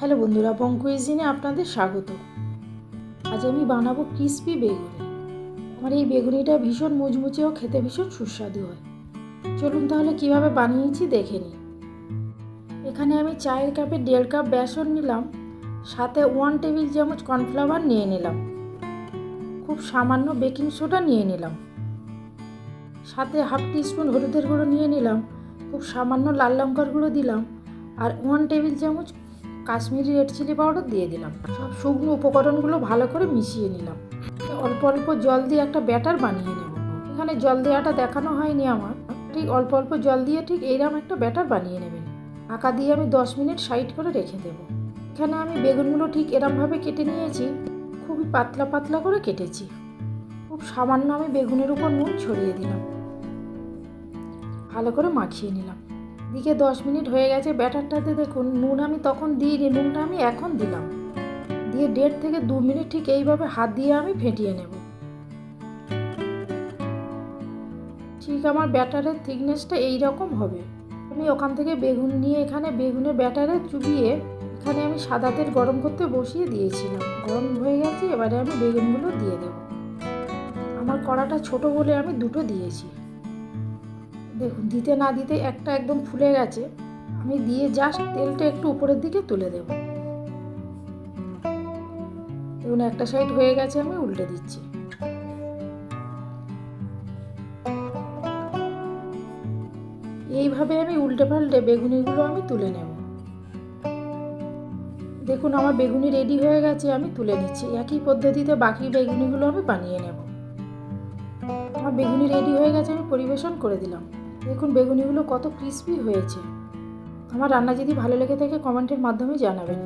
Hello বন্ধুরা বঙ্কুইজিনে আপনাদের স্বাগত। আজ আমি বানাবো ক্রিসপি বেগুনি। আমার এই বেগুনিটা ভীষণ মুচমুচে ও খেতে ভীষণ সুস্বাদু হয়। চলুন তাহলে কীভাবে বানিয়েছি দেখে নিই। এখানে আমি চায়ের কাপে দেড় কাপ বেসন নিলাম, সাথে ওয়ান টেবিল চামচ কর্নফ্লাওয়ার নিয়ে নিলাম, খুব সামান্য বেকিং সোডা নিয়ে নিলাম, সাথে হাফ টিস্পুন হলুদের গুঁড়ো নিয়ে নিলাম, খুব সামান্য লাল লঙ্কার গুঁড়ো দিলাম, আর ওয়ান টেবিল চামচ কাশ্মীরি রেড চিলি পাউডার দিয়ে দিলাম। সব শুকনো উপকরণগুলো ভালো করে মিশিয়ে নিলাম। অল্প অল্প জল দিয়ে একটা ব্যাটার বানিয়ে নেব। এখানে জল দেওয়াটা দেখানো হয়নি আমার। ঠিক অল্প অল্প জল দিয়ে ঠিক এইরকম একটা ব্যাটার বানিয়ে নেবেন। আঁকা দিয়ে আমি দশ মিনিট সাইড করে রেখে দেব। এখানে আমি বেগুনগুলো ঠিক এরমভাবে কেটে নিয়েছি। খুবই পাতলা পাতলা করে কেটেছি। খুব সামান্য আমি বেগুনের উপর নুন ছড়িয়ে দিলাম। ভালো করে মাখিয়ে নিলাম। দিকে দশ মিনিট হয়ে গেছে ব্যাটারটাতে দেখুন, নুন আমি তখন দিইনি, নুনটা আমি এখন দিলাম। দিয়ে দেড় থেকে দু মিনিট ঠিক এইভাবে হাত দিয়ে আমি ফেটিয়ে নেব। ঠিক আমার ব্যাটারের থিকনেসটা এই রকম হবে। আমি ওখান থেকে বেগুন নিয়ে এখানে বেগুনের ব্যাটারে চুবিয়ে এখানে আমি সাদা তেল গরম করতে বসিয়ে দিয়েছিলাম। গরম হয়ে গেছে, এবারে আমি বেগুনগুলো দিয়ে দেব। আমার কড়াটা ছোট বলে আমি দুটো দিয়েছি। দেখুন দিতে না দিতে একটা একদম ফুলে গেছে। আমি দিয়ে জাস্ট তেলটা একটু উপরের দিকে তুলে দেব। দেখুন, একটা সাইড হয়ে গেছে, আমি উল্টে দিচ্ছি। এইভাবে আমি উল্টে পাল্টে বেগুনিগুলো আমি তুলে নেব। দেখুন, আমার বেগুনি রেডি হয়ে গেছে, আমি তুলে নিচ্ছি। একই পদ্ধতিতে বাকি বেগুনিগুলো আমি বানিয়ে নেব। আমার বেগুনি রেডি হয়ে গেছে, আমি পরিবেশন করে দিলাম। দেখুন বেগুনিগুলো কত ক্রিস্পি হয়েছে। আমার রান্না যদি ভালো লেগে থাকে কমেন্টের মাধ্যমে জানাবেন।